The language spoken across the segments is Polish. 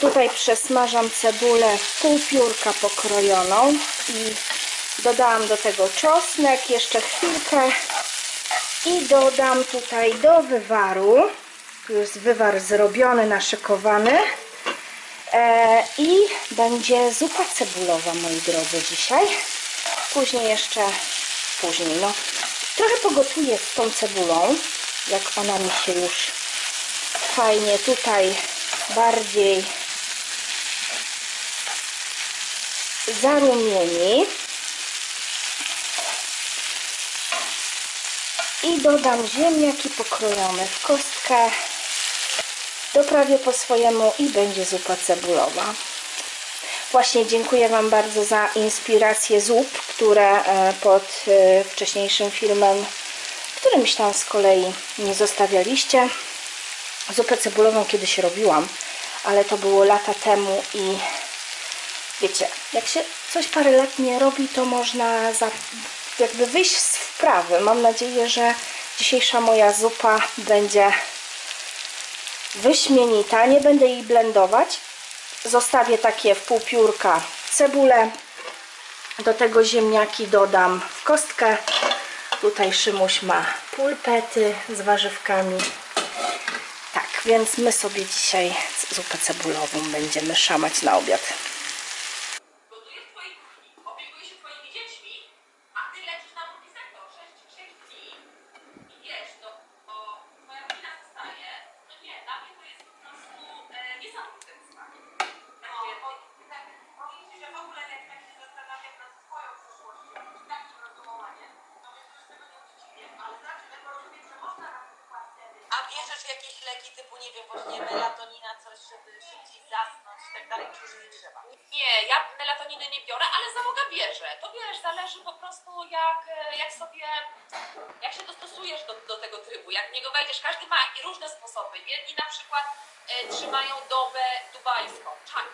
tutaj przesmażam cebulę pół piórka pokrojoną i dodałam do tego czosnek, jeszcze chwilkę i dodam tutaj do wywaru, tu jest wywar zrobiony, naszykowany e, i będzie zupa cebulowa, moi drodzy, dzisiaj. Później jeszcze, później, no, trochę pogotuję z tą cebulą, jak ona mi się już fajnie tutaj bardziej zarumieni. I dodam ziemniaki pokrojone w kostkę. Doprawię po swojemu i będzie zupa cebulowa. Właśnie dziękuję Wam bardzo za inspirację zup, które e, pod e, wcześniejszym filmem, którymś tam z kolei nie zostawialiście. Zupę cebulową kiedyś robiłam, ale to było lata temu i wiecie, jak się coś parę lat nie robi, to można za, jakby wyjść z wprawy. Mam nadzieję, że dzisiejsza moja zupa będzie wyśmienita. Nie będę jej blendować. Zostawię takie w pół piórka cebulę. Do tego ziemniaki dodam w kostkę. Tutaj Szymuś ma pulpety z warzywkami. Tak, więc my sobie dzisiaj zupę cebulową będziemy szamać na obiad. Gotuję w twojej kuchni, opiekuję się twoimi dziećmi, a ty leczysz na drugi sektor 6, 6 dni i wiesz, to, to twoja rodzina zostaje. No nie, dla mnie to jest po prostu e, niesamowite wyzwanie. No, bo tak, powiem ci, że w ogóle jak tak się zastanawiam nad swoją przyszłością i takim rozumowaniem, to myślę, że tego nie uczciwie, ale znaczy, że rozumiem, że można na przykład wtedy... A bierzesz jakieś leki typu, nie wiem, właśnie melatonina, coś, żeby szybciej zasnąć i tak dalej, czy już nie trzeba? Nie, ja melatoniny nie biorę, ale załoga bierze. To wiesz, zależy po prostu jak, jak sobie, jak się dostosujesz do, do tego trybu, jak w niego wejdziesz. Każdy ma różne sposoby. Jedni na przykład trzymają dobę dubajską,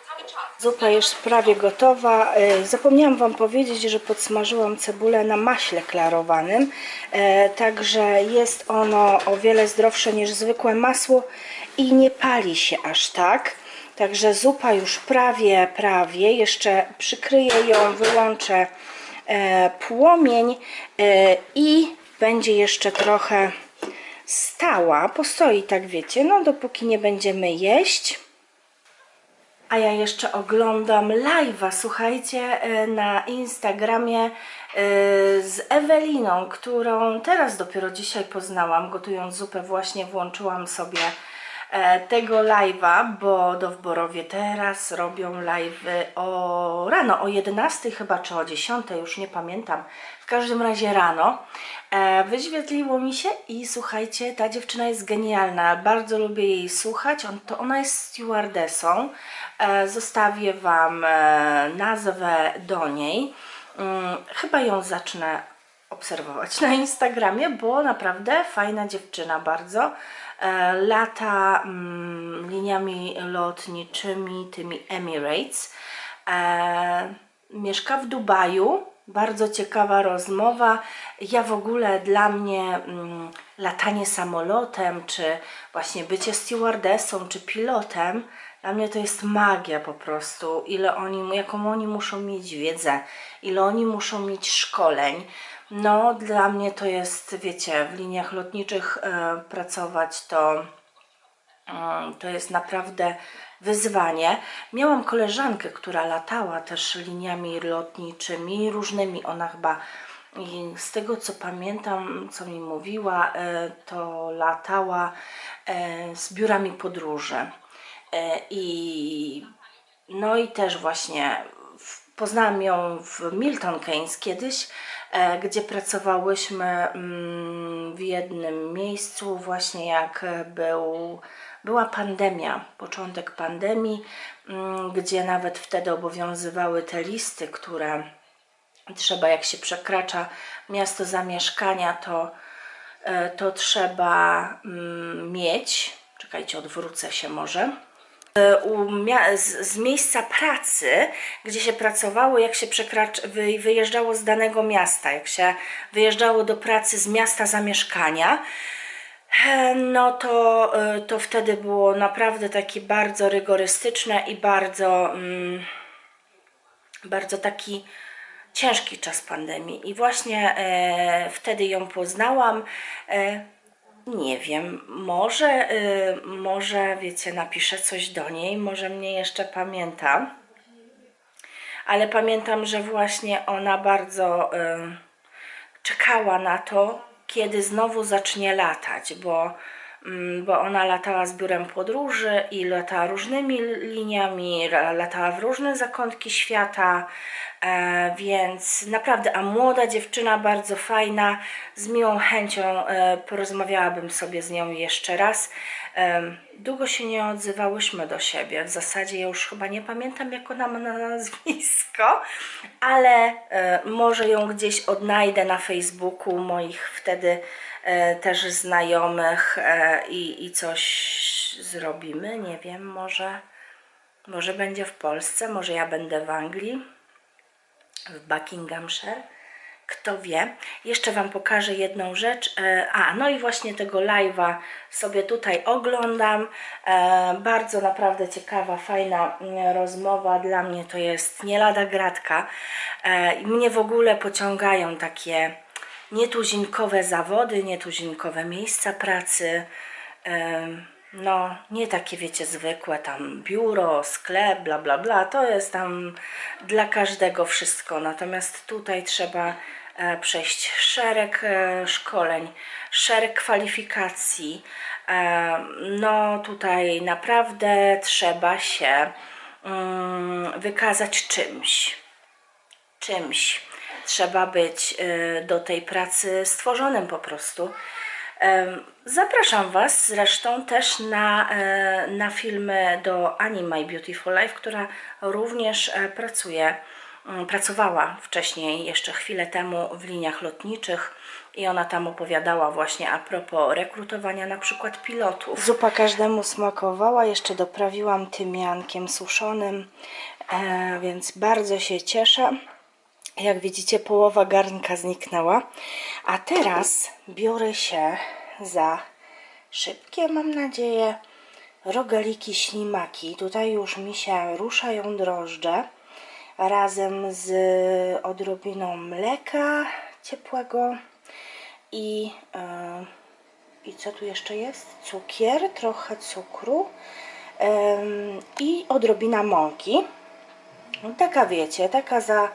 cały czas. Zupa już prawie gotowa. E, Zapomniałam Wam powiedzieć, że podsmażyłam cebulę na maśle klarowanym. E, Także jest ono o wiele zdrowsze niż zwykłe masło i nie pali się aż tak. Także zupa już prawie, prawie. Jeszcze przykryję ją, wyłączę e, płomień e, i będzie jeszcze trochę stała. Postoi tak wiecie, no dopóki nie będziemy jeść. A ja jeszcze oglądam live'a, słuchajcie, e, na Instagramie e, z Eweliną, którą teraz dopiero dzisiaj poznałam. Gotując zupę właśnie włączyłam sobie tego live'a, bo do Wborowie teraz robią live'y o rano, o 11 chyba, czy o 10, już nie pamiętam. W każdym razie rano. E, wyświetliło mi się i słuchajcie, ta dziewczyna jest genialna. Bardzo lubię jej słuchać. On, to ona jest stewardessą. E, zostawię Wam e, nazwę do niej. Mm, chyba ją zacznę obserwować na Instagramie, bo naprawdę fajna dziewczyna bardzo. E, lata mm, liniami lotniczymi, tymi Emirates. E, mieszka w Dubaju. Bardzo ciekawa rozmowa. Ja w ogóle dla mnie mm, latanie samolotem, czy właśnie bycie stewardessą, czy pilotem, dla mnie to jest magia po prostu. Ile oni, jaką oni muszą mieć wiedzę, ile oni muszą mieć szkoleń. No, dla mnie to jest, wiecie, w liniach lotniczych e, pracować to Mm, To jest naprawdę wyzwanie. Miałam koleżankę, która latała też liniami lotniczymi, różnymi. Ona chyba, z tego co pamiętam, co mi mówiła, e, to latała e, z biurami podróży. I no i też właśnie poznałam ją w Milton Keynes kiedyś, gdzie pracowałyśmy mm, w jednym miejscu, właśnie jak był, była pandemia, początek pandemii, mm, gdzie nawet wtedy obowiązywały te listy, które trzeba, jak się przekracza miasto zamieszkania, to, e, to trzeba mm, mieć. Czekajcie, odwrócę się może e, z, miejsca pracy, gdzie się pracowało, jak się wyjeżdżało z danego miasta, jak się wyjeżdżało do pracy z miasta zamieszkania, E, No to, e, to wtedy było naprawdę takie bardzo rygorystyczne i bardzo, mm, bardzo taki ciężki czas pandemii. I właśnie e, wtedy ją poznałam. Nie wiem, może, e, może wiecie, napiszę coś do niej, może mnie jeszcze pamięta. Ale pamiętam, że właśnie ona bardzo. E, czekała na to, kiedy znowu zacznie latać, bo, bo ona latała z biurem podróży i latała różnymi liniami, latała w różne zakątki świata, e, więc naprawdę, a młoda dziewczyna, bardzo fajna, z miłą chęcią e, porozmawiałabym sobie z nią jeszcze raz. Długo się nie odzywałyśmy do siebie. W zasadzie ja już chyba nie pamiętam, jak ona ma na nazwisko, ale e, może ją gdzieś odnajdę na Facebooku moich wtedy też znajomych e, i, i coś zrobimy. Nie wiem, może, może będzie w Polsce, może ja będę w Anglii, w Buckinghamshire. Kto wie. Jeszcze Wam pokażę jedną rzecz. E, A, no i właśnie tego live'a sobie tutaj oglądam. E, Bardzo naprawdę ciekawa, fajna mm, rozmowa. Dla mnie to jest nie lada gratka. E, mnie w ogóle pociągają takie nietuzinkowe zawody, nietuzinkowe miejsca pracy. No, nie takie wiecie, zwykłe tam biuro, sklep, bla bla bla. To jest tam dla każdego wszystko. Natomiast tutaj trzeba e, przejść szereg e, szkoleń, szereg kwalifikacji. E, No, tutaj naprawdę trzeba się mm, wykazać czymś czymś. Trzeba być y, do tej pracy stworzonym po prostu. Zapraszam Was zresztą też na, e, na filmy do Ani My Beautiful Life, która również e, pracuje, mm, pracowała wcześniej, jeszcze chwilę temu w liniach lotniczych i ona tam opowiadała właśnie a propos rekrutowania na przykład pilotów. Zupa każdemu smakowała, jeszcze doprawiłam tymiankiem suszonym, e, więc bardzo się cieszę. Jak widzicie, połowa garnka zniknęła. A teraz biorę się za szybkie, mam nadzieję, rogaliki ślimaki. Tutaj już mi się ruszają drożdże razem z odrobiną mleka ciepłego i, e, i co tu jeszcze jest? Cukier, trochę cukru em, i odrobina mąki. No, taka wiecie, taka za,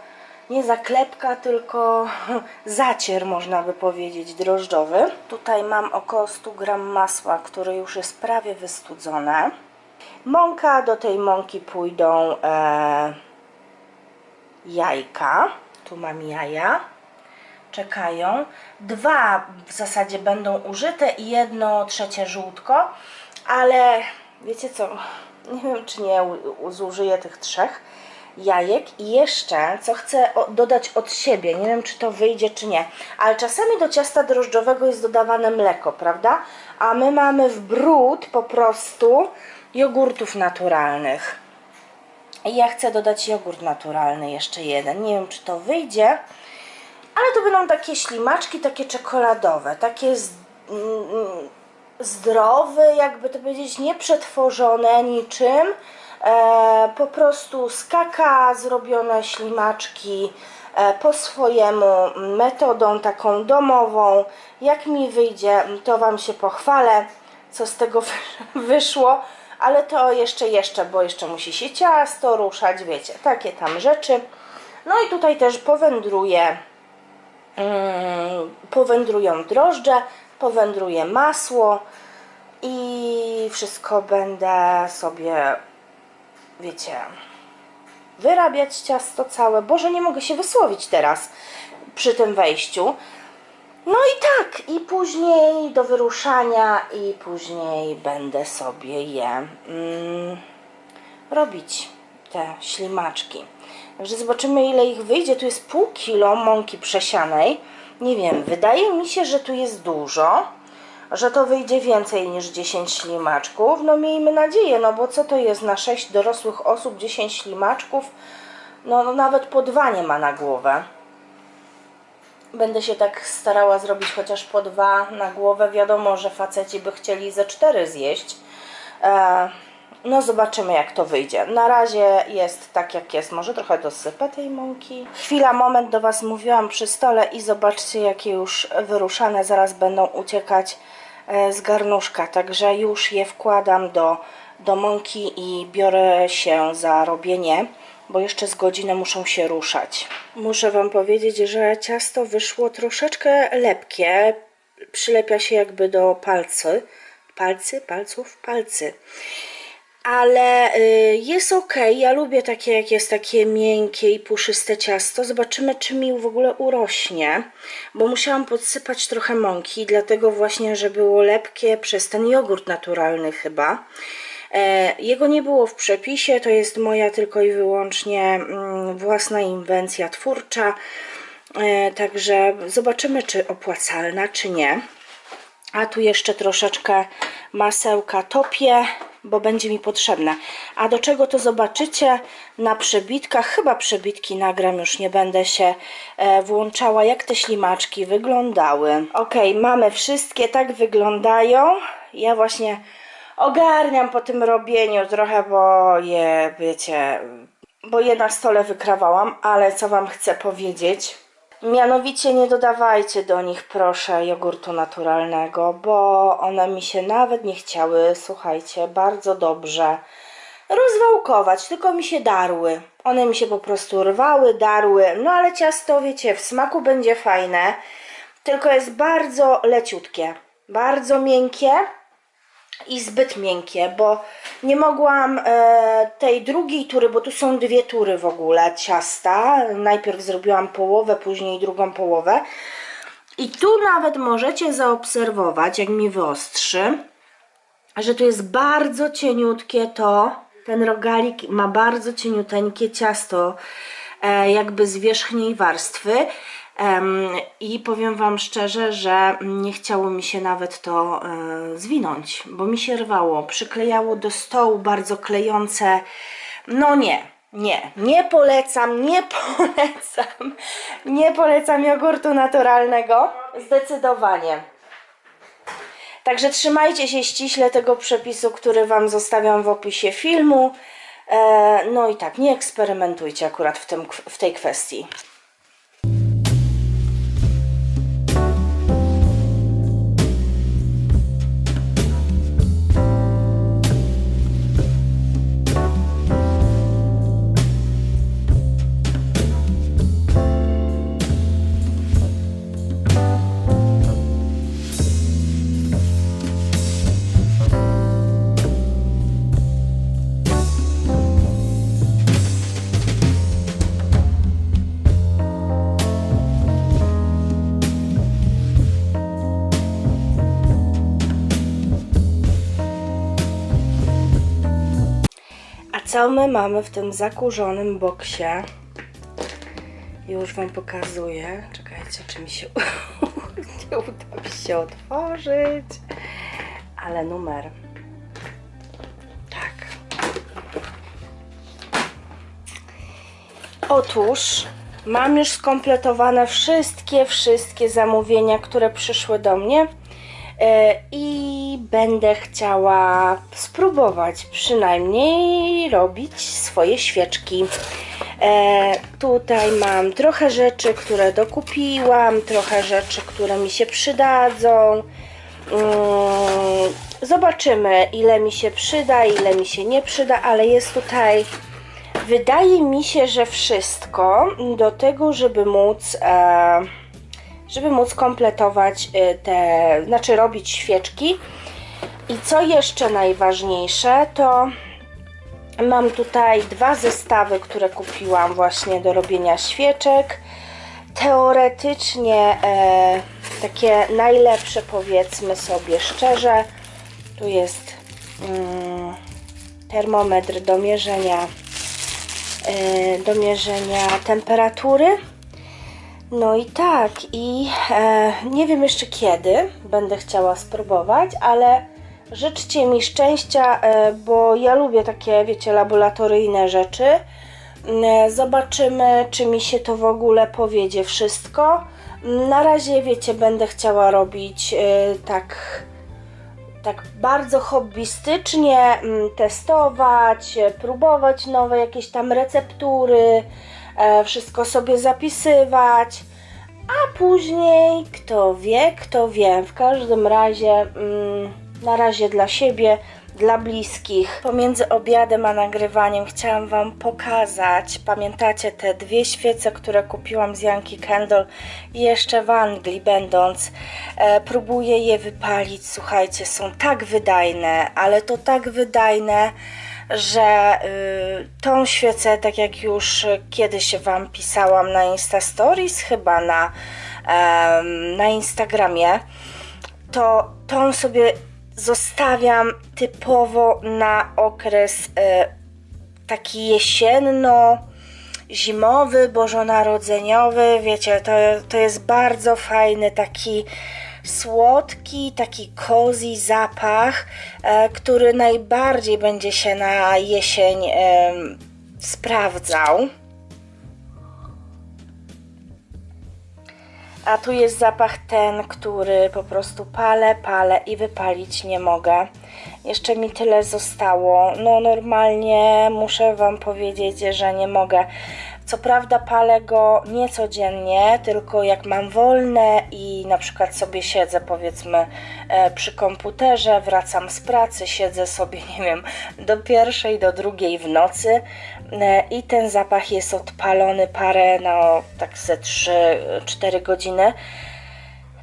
nie zaklepka, tylko zacier można by powiedzieć drożdżowy. Tutaj mam około 100 gram masła, które już jest prawie wystudzone. Mąka, do tej mąki pójdą e, jajka. Tu mam jaja. Czekają. Dwa w zasadzie będą użyte i jedno trzecie żółtko, ale wiecie co, nie wiem czy nie zużyję tych trzech jajek i jeszcze co chcę dodać od siebie, nie wiem czy to wyjdzie czy nie, ale czasami do ciasta drożdżowego jest dodawane mleko, prawda? A my mamy w brud po prostu jogurtów naturalnych. I ja chcę dodać jogurt naturalny, jeszcze jeden. Nie wiem, czy to wyjdzie, ale to będą takie ślimaczki, takie czekoladowe, takie z, mm, zdrowe, jakby to powiedzieć, nieprzetworzone niczym. E, po prostu z kaka zrobione ślimaczki e, po swojemu, metodą taką domową. Jak mi wyjdzie, to Wam się pochwalę, co z tego wy- wyszło. Ale to jeszcze, jeszcze, bo jeszcze musi się ciasto ruszać, wiecie, takie tam rzeczy. No i tutaj też powędruje Mm, powędrują drożdże, powędruje masło i wszystko będę sobie, wiecie, wyrabiać ciasto całe. Boże, nie mogę się wysłowić teraz przy tym wejściu. No i tak, i później do wyruszania, i później będę sobie je mm, robić, te ślimaczki. Także zobaczymy, ile ich wyjdzie. Tu jest pół kilo mąki przesianej. Nie wiem, wydaje mi się, że tu jest dużo, że to wyjdzie więcej niż 10 ślimaczków. No miejmy nadzieję, no bo co to jest na 6 dorosłych osób 10 ślimaczków? No, no nawet po dwa nie ma na głowę. Będę się tak starała zrobić chociaż po dwa na głowę. Wiadomo, że faceci by chcieli ze cztery zjeść. E, no zobaczymy jak to wyjdzie. Na razie jest tak jak jest. Może trochę dosypę tej mąki. Chwila, moment do Was mówiłam przy stole i zobaczcie jakie już wyruszane zaraz będą uciekać z garnuszka. Także już je wkładam do, do mąki i biorę się za robienie bo jeszcze z godzinę muszą się ruszać. Muszę Wam powiedzieć, że ciasto wyszło troszeczkę lepkie. Przylepia się jakby do palcy. Palcy, palców, palcy. Ale y, jest ok. Ja lubię takie, jak jest takie miękkie i puszyste ciasto. Zobaczymy, czy mi w ogóle urośnie, bo musiałam podsypać trochę mąki, dlatego właśnie, że było lepkie przez ten jogurt naturalny chyba. E, Jego nie było w przepisie, to jest moja tylko i wyłącznie mm, własna inwencja twórcza. E, Także zobaczymy, czy opłacalna, czy nie. A tu jeszcze troszeczkę masełka topię, bo będzie mi potrzebne. A do czego to zobaczycie na przebitkach? Chyba przebitki nagram, już nie będę się e, włączała, jak te ślimaczki wyglądały. Ok, mamy wszystkie, tak wyglądają. Ja właśnie ogarniam po tym robieniu trochę, bo je, wiecie, bo je na stole wykrawałam, ale co Wam chcę powiedzieć? Mianowicie nie dodawajcie do nich proszę jogurtu naturalnego, bo one mi się nawet nie chciały, słuchajcie, bardzo dobrze rozwałkować, tylko mi się darły. One mi się po prostu rwały, darły, no ale ciasto, wiecie, w smaku będzie fajne, tylko jest bardzo leciutkie, bardzo miękkie i zbyt miękkie, bo nie mogłam e, tej drugiej tury, bo tu są dwie tury w ogóle ciasta. Najpierw zrobiłam połowę, później drugą połowę. I tu nawet możecie zaobserwować, jak mi wyostrzy, że tu jest bardzo cieniutkie to, ten rogalik ma bardzo cieniuteńkie ciasto, e, jakby z wierzchniej warstwy. I powiem Wam szczerze, że nie chciało mi się nawet to e, zwinąć, bo mi się rwało, przyklejało do stołu bardzo klejące. No nie, nie, nie polecam, nie polecam, nie polecam jogurtu naturalnego, zdecydowanie. Także trzymajcie się ściśle tego przepisu, który Wam zostawiam w opisie filmu. E, no i tak, nie eksperymentujcie akurat w, tym, w tej kwestii. Co my mamy w tym zakurzonym boksie? Już Wam pokazuję. Czekajcie, czy mi się nie uda mi się otworzyć. Ale numer. Tak. Otóż mam już skompletowane wszystkie, wszystkie zamówienia, które przyszły do mnie. E, I będę chciała spróbować przynajmniej robić swoje świeczki. E, tutaj mam trochę rzeczy, które dokupiłam, trochę rzeczy, które mi się przydadzą. Mm, Zobaczymy, ile mi się przyda, ile mi się nie przyda, ale jest tutaj, wydaje mi się, że wszystko do tego, żeby móc. E, żeby móc kompletować y, te, znaczy robić świeczki. I co jeszcze najważniejsze, to mam tutaj dwa zestawy, które kupiłam właśnie do robienia świeczek. Teoretycznie e, takie najlepsze, powiedzmy sobie szczerze. Tu jest mm, termometr do mierzenia, e, do mierzenia temperatury. No i tak, i e, nie wiem jeszcze kiedy będę chciała spróbować, ale życzcie mi szczęścia, e, bo ja lubię takie, wiecie, laboratoryjne rzeczy. E, zobaczymy, czy mi się to w ogóle powiedzie wszystko. Na razie, wiecie, będę chciała robić y, tak tak bardzo hobbystycznie mm, testować, e, próbować nowe jakieś tam receptury, e, wszystko sobie zapisywać, a później kto wie, kto wie. W każdym razie mm, na razie dla siebie, dla bliskich. Pomiędzy obiadem a nagrywaniem chciałam Wam pokazać, pamiętacie te dwie świece, które kupiłam z Yankee Candle jeszcze w Anglii będąc. E, próbuję je wypalić, słuchajcie, są tak wydajne, ale to tak wydajne, że y, tą świecę, tak jak już kiedyś Wam pisałam na Insta Stories, chyba na, na Instagramie, to tą sobie zostawiam typowo na okres e, taki jesienno zimowy, bożonarodzeniowy, wiecie, to, to jest bardzo fajny taki słodki, taki cozy zapach, e, który najbardziej będzie się na jesień sprawdzał. A tu jest zapach ten, który po prostu palę, palę i wypalić nie mogę. Jeszcze mi tyle zostało. No normalnie muszę Wam powiedzieć, że nie mogę. Co prawda palę go nie codziennie, tylko jak mam wolne i na przykład sobie siedzę powiedzmy e, przy komputerze, wracam z pracy, siedzę sobie, nie wiem, do pierwszej, do drugiej w nocy e, i ten zapach jest odpalony parę, no tak ze 3-4 godziny.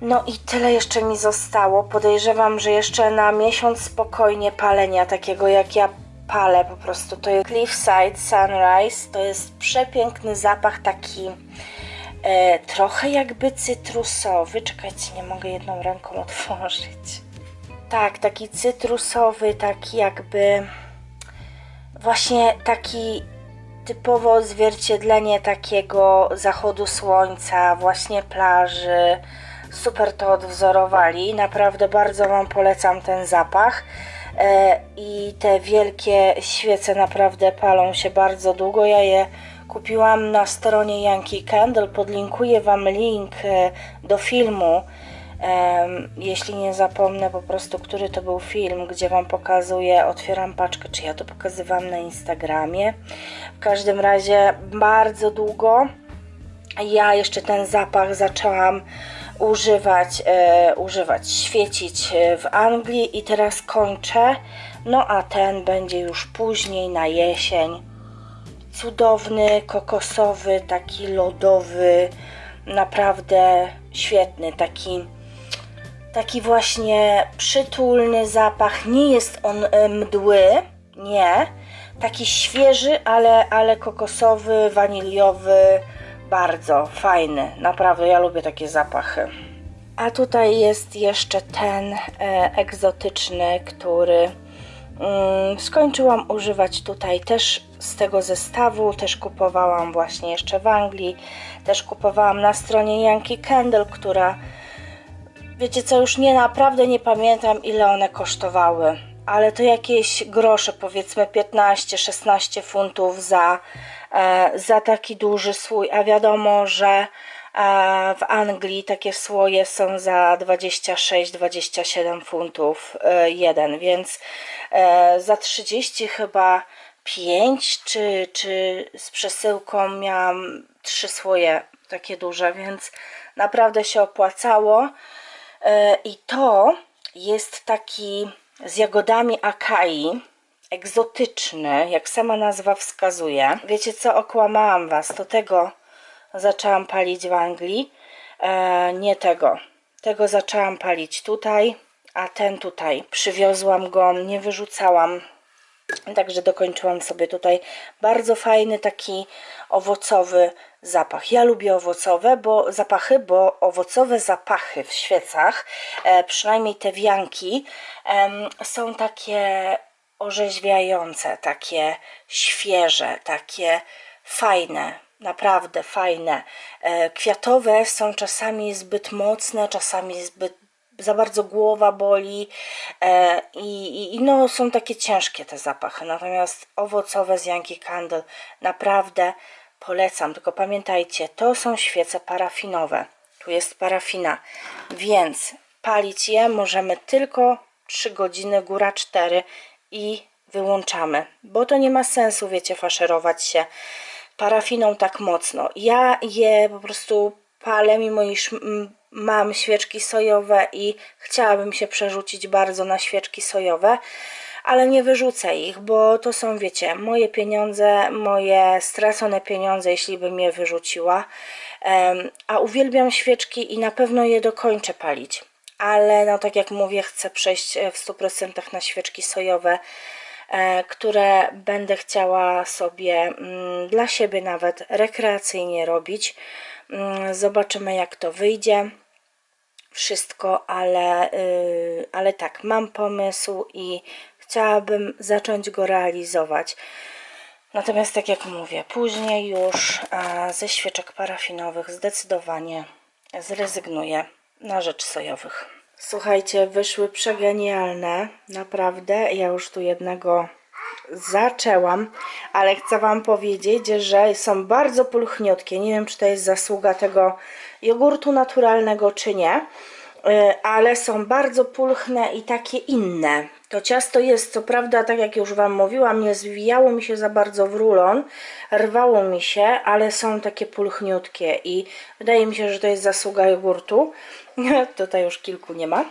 No i tyle jeszcze mi zostało. Podejrzewam, że jeszcze na miesiąc spokojnie palenia takiego jak ja palę po prostu. To jest Cliffside Sunrise. To jest przepiękny zapach taki e, trochę jakby cytrusowy. Czekajcie, nie mogę jedną ręką otworzyć. Tak, taki cytrusowy, taki jakby właśnie taki typowo odzwierciedlenie takiego zachodu słońca, właśnie plaży. Super to odwzorowali. Naprawdę bardzo Wam polecam ten zapach. E, I te wielkie świece naprawdę palą się bardzo długo. Ja je kupiłam na stronie Yankee Candle. Podlinkuję Wam link e, do filmu. Em, jeśli nie zapomnę po prostu, który to był film, gdzie Wam pokazuję, otwieram paczkę, czy ja to pokazywałam na Instagramie. W każdym razie bardzo długo ja jeszcze ten zapach zaczęłam używać, e, używać, świecić e, w Anglii i teraz kończę. No a ten będzie już później na jesień. Cudowny, kokosowy, taki lodowy, naprawdę świetny, taki taki właśnie przytulny zapach. Nie jest on e, mdły, nie. Taki świeży, ale, ale kokosowy, waniliowy, bardzo fajny. Naprawdę, ja lubię takie zapachy. A tutaj jest jeszcze ten e, egzotyczny, który mm, skończyłam używać tutaj też z tego zestawu. Też kupowałam właśnie jeszcze w Anglii. Też kupowałam na stronie Yankee Candle, która Wiecie co, już nie naprawdę nie pamiętam ile one kosztowały, ale to jakieś grosze, powiedzmy 15-16 funtów za, za taki duży słój, a wiadomo, że e, w Anglii takie słoje są za 26-27 funtów e, jeden, więc e, za 30 chyba 5 czy, czy z przesyłką miałam trzy słoje takie duże, więc naprawdę się opłacało. E, I to jest taki z jagodami akai, egzotyczny, jak sama nazwa wskazuje. Wiecie co, okłamałam Was, to tego zaczęłam palić w Anglii, e, nie tego. Tego zaczęłam palić tutaj, a ten tutaj. Przywiozłam go, nie wyrzucałam, Także dokończyłam sobie tutaj bardzo fajny taki owocowy zapach. Ja lubię owocowe, bo zapachy, bo owocowe zapachy w świecach, e, przynajmniej te wianki, em, są takie orzeźwiające, takie świeże, takie fajne. Naprawdę fajne. E, Kwiatowe są czasami zbyt mocne, czasami zbyt za bardzo głowa boli e, i, i, i no, są takie ciężkie te zapachy. Natomiast owocowe z Yankee Candle naprawdę polecam. Tylko pamiętajcie, to są świece parafinowe. tu jest parafina, więc palić je możemy tylko 3 godziny, góra 4 i wyłączamy, bo to nie ma sensu, wiecie, faszerować się parafiną tak mocno. Ja je po prostu palę, mimo iż mam świeczki sojowe i chciałabym się przerzucić bardzo na świeczki sojowe, ale nie wyrzucę ich, bo to są, wiecie, moje pieniądze, moje stracone pieniądze, jeśli bym je wyrzuciła. A uwielbiam świeczki i na pewno je dokończę palić. Ale no tak jak mówię, chcę przejść e, w 100% na świeczki sojowe, e, które będę chciała sobie mm, dla siebie nawet rekreacyjnie robić. Mm, Zobaczymy jak to wyjdzie wszystko, ale, yy, ale tak, mam pomysł i chciałabym zacząć go realizować. Natomiast, tak jak mówię, później już ze świeczek parafinowych zdecydowanie zrezygnuję na rzecz sojowych. Słuchajcie, wyszły przegenialne, naprawdę. Ja już tu jednego zaczęłam, ale chcę Wam powiedzieć, że są bardzo pulchniutkie. Nie wiem, czy to jest zasługa tego jogurtu naturalnego, czy nie, y, ale są bardzo pulchne i takie inne. To ciasto jest, co prawda, tak jak już Wam mówiłam, nie zwijało mi się za bardzo w rulon, rwało mi się, ale są takie pulchniutkie i wydaje mi się, że to jest zasługa jogurtu. Tutaj już kilku nie ma.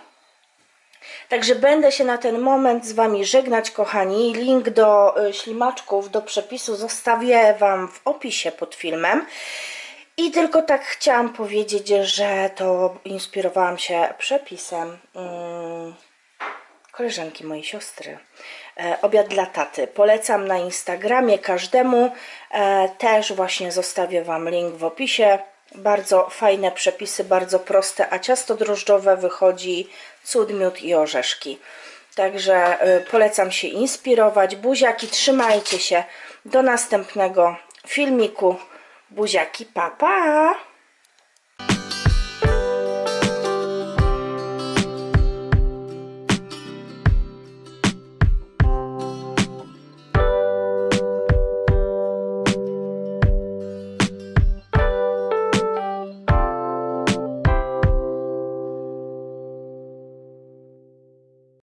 Także będę się na ten moment z Wami żegnać, kochani. Link do y, ślimaczków, do przepisu zostawię Wam w opisie pod filmem. I tylko tak chciałam powiedzieć, że to inspirowałam się przepisem mm, koleżanki mojej siostry. E, obiad dla taty. Polecam na Instagramie każdemu. E, też właśnie zostawię Wam link w opisie. Bardzo fajne przepisy, bardzo proste, a ciasto drożdżowe wychodzi cud, miód i orzeszki. Także y, polecam się inspirować. Buziaki, trzymajcie się. Do następnego filmiku. Buziaki, pa pa!